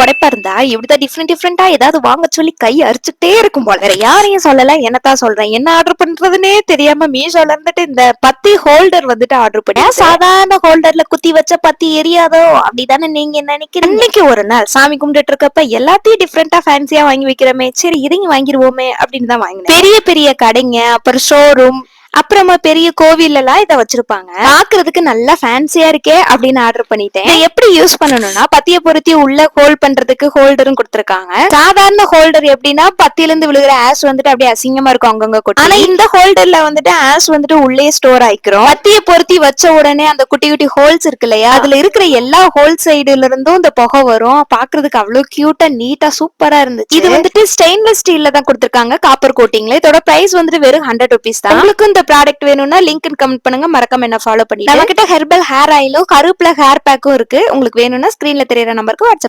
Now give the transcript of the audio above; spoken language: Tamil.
படைப்பா இருந்தா இப்படிதான் டிஃப்ரெண்ட் டிஃப்ரெண்டா ஏதாவது வாங்க சொல்லி கை அரிச்சுட்டே இருக்கும் போல. வேற யாரையும் சொல்லல. என்னத்தான் சொல்றேன்? என்ன ஆர்டர் பண்றதுனே தெரியாம மீஷோல இருந்துட்டு இந்த பத்தி ஹோல்டர் வந்துட்டு ஆர்டர் பண்ணேன் சாதாரண ஹோல்டர்ல குத்தி வச்ச பத்தி எரியாதோ? அப்படிதானே நீங்க நினைக்கிறீங்க? இன்னைக்கு ஒரு நாள் சாமி கும்பிட்டுட்டு இருக்கப்ப எல்லாத்தையும் டிஃப்ரெண்டா ஃபேன்சியா வாங்கி வைக்கிறோமே. சரி இதையும் வாங்கிருவோமே அப்படின்னு தான் வாங்கினேன். பெரிய பெரிய கடைங்க அப்புறம் ஷோரூம் அப்புறமா பெரிய கோவில்லாம் எல்லாம் இதை வச்சிருப்பாங்க. பாக்குறதுக்கு நல்லா ஃபேன்சியா இருக்கே அப்படின்னு ஆர்டர் பண்ணிட்டேன். எப்படி யூஸ் பண்ணணும்னா பத்திய பொருத்தி உள்ள ஹோல்ட் பண்றதுக்கு ஹோல்டரும் கொடுத்திருக்காங்க. சாதாரண ஹோல்டர் எப்படின்னா பத்தியில இருந்து விழுகிற ஆஷ் வந்துட்டு அப்படியே அசிங்கமா இருக்கும் அங்கங்க கொட்டி. ஆனா இந்த ஹோல்டர்ல வந்துட்டு ஆஷ் வந்துட்டு உள்ளே ஸ்டோர் ஆயிக்கிறோம். பத்திய பொருத்தி வச்ச உடனே அந்த குட்டி குட்டி ஹோல்ஸ் இருக்கு இல்லையா? அதுல இருக்கிற எல்லா ஹோல் சைடுல இருந்தும் இந்த புகை வரும். பாக்குறதுக்கு அவ்வளவு கியூட்டா நீட்டா சூப்பரா இருந்துச்சு. இது வந்துட்டு ஸ்டெயின்லெஸ் ஸ்டீல்ல தான் கொடுத்திருக்காங்க காப்பர் கோட்டிங்ல இதோட பிரைஸ் வந்துட்டு வெறும் ஹண்ட்ரட் ருபீஸ் தான். உங்களுக்கு இந்த ப்ராடக்ட் வேணும்னா லிங்க் கமெண்ட் பண்ணுங்க. மறக்காம என்ன ஃபாலோ பண்ணி நம்ம கிட்ட ஹெர்பல் ஹேர் ஆயிலும் கருப்புல ஹேர் பேக்கும் இருக்கு. உங்களுக்கு வேணும்னா ஸ்கிரீன்ல தெரியற நம்பருக்கு வாட்ஸ்அப்